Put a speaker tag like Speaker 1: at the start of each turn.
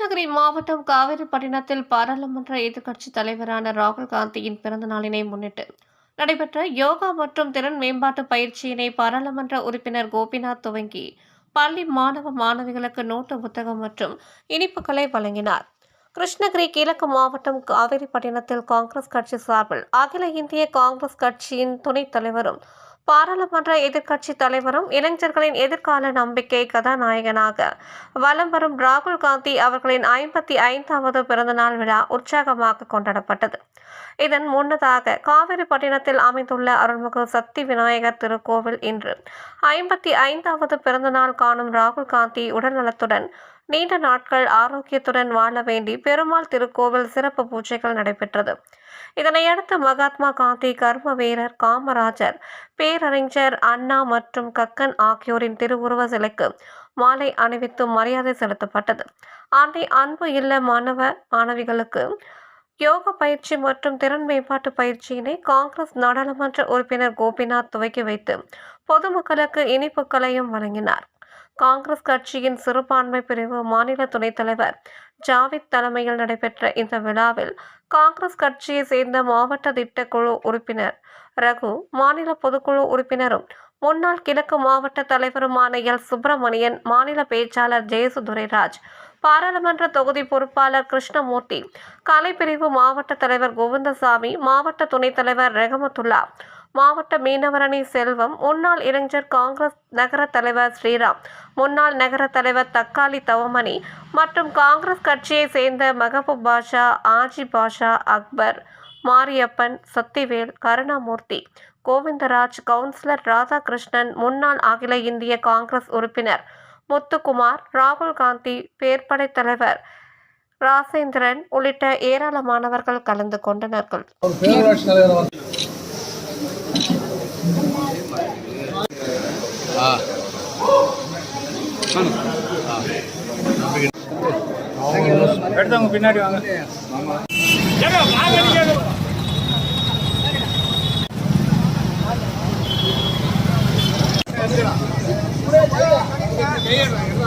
Speaker 1: கிருஷ்ணகிரி மாவட்டம் காவிரிப்பட்டினத்தில் பாராளுமன்ற எதிர்க்கட்சித் தலைவரான ராகுல் காந்தியின் பிறந்த நாளினை முன்னிட்டு நடைபெற்ற யோகா மற்றும் திறன் மேம்பாட்டு பயிற்சியினை பாராளுமன்ற உறுப்பினர் கோபிநாத் துவங்கி பள்ளி மாணவ மாணவிகளுக்கு நோட்டு புத்தகம் மற்றும் இனிப்புகளை வழங்கினார். கிருஷ்ணகிரி கிழக்கு மாவட்டம் காவிரிப்பட்டினத்தில் காங்கிரஸ் கட்சி சார்பில் அகில இந்திய காங்கிரஸ் கட்சியின் துணைத் தலைவரும் பாராளுமன்ற எதிர்க்கட்சி தலைவரும் இளைஞர்களின் எதிர்கால நம்பிக்கை கதாநாயகனாக. வலம் வரும் ராகுல் காந்தி அவர்களின் ஐம்பத்தி ஐந்தாவது பிறந்தநாள் விழா உற்சாகமாக கொண்டாடப்பட்டது. இதன் முன்னதாக காவிரிப்பட்டினத்தில் அமைந்துள்ள அருள்மிகு சக்தி விநாயகர் திருக்கோவில் இன்று. ஐம்பத்தி ஐந்தாவது பிறந்தநாள் காணும் ராகுல் காந்தி உடல்நலத்துடன் நீண்ட நாட்கள் ஆரோக்கியத்துடன் வாழ வேண்டி பெருமாள் திருக்கோவில் சிறப்பு பூஜைகள் நடைபெற்றது. இதனையடுத்து மகாத்மா காந்தி கர்ம வீரர் காமராஜர் பேரறிஞர் அண்ணா மற்றும் கக்கன் ஆகியோரின் திருவுருவ சிலைக்கு மாலை அணிவித்து மரியாதை செலுத்தப்பட்டது. அன்னை அன்பு இல்ல மாணவ மாணவிகளுக்கு யோக பயிற்சி மற்றும் திறன் மேம்பாட்டு பயிற்சியினை காங்கிரஸ் நாடாளுமன்ற உறுப்பினர் கோபிநாத் துவக்கி வைத்து பொதுமக்களுக்கு இனிப்புகளையும் வழங்கினார். காங்கிரஸ் கட்சியின் சிறுபான்மை பிரிவு மாநில துணைத் தலைவர் ஜாவித் தலைமையில் நடைபெற்ற இந்த விழாவில் காங்கிரஸ் கட்சியை சேர்ந்த மாவட்ட திட்டக்குழு உறுப்பினர் ரகு மாநில பொதுக்குழு உறுப்பினரும் முன்னாள் கிழக்கு மாவட்ட தலைவருமான எல். சுப்பிரமணியன் மாநில பேச்சாளர் ஜெயசு துரைராஜ் பாராளுமன்ற தொகுதி பொறுப்பாளர் கிருஷ்ணமூர்த்தி கலைப்பிரிவு மாவட்ட தலைவர் கோவிந்தசாமி மாவட்ட துணைத் தலைவர் ரெகமத்துல்லா மாவட்ட மீனவரணி செல்வம் முன்னாள் இளைஞர் காங்கிரஸ் நகர தலைவர் ஸ்ரீராம் முன்னாள் நகர தலைவர் தக்காளி தவமணி மற்றும் காங்கிரஸ் கட்சியை சேர்ந்த மகபூப் பாஷா ஆஜி பாஷா அக்பர் மாரியப்பன் சத்திவேல் கருணாமூர்த்தி கோவிந்தராஜ் கவுன்சிலர் ராதாகிருஷ்ணன் முன்னாள் அகில இந்திய காங்கிரஸ் உறுப்பினர் முத்துக்குமார் ராகுல் காந்தி பேர்படை தலைவர் ராசேந்திரன் உள்ளிட்ட ஏராளமானவர்கள் கலந்து கொண்டனர்கள்.
Speaker 2: பின்னாடி வாங்க. செய்யறாங்க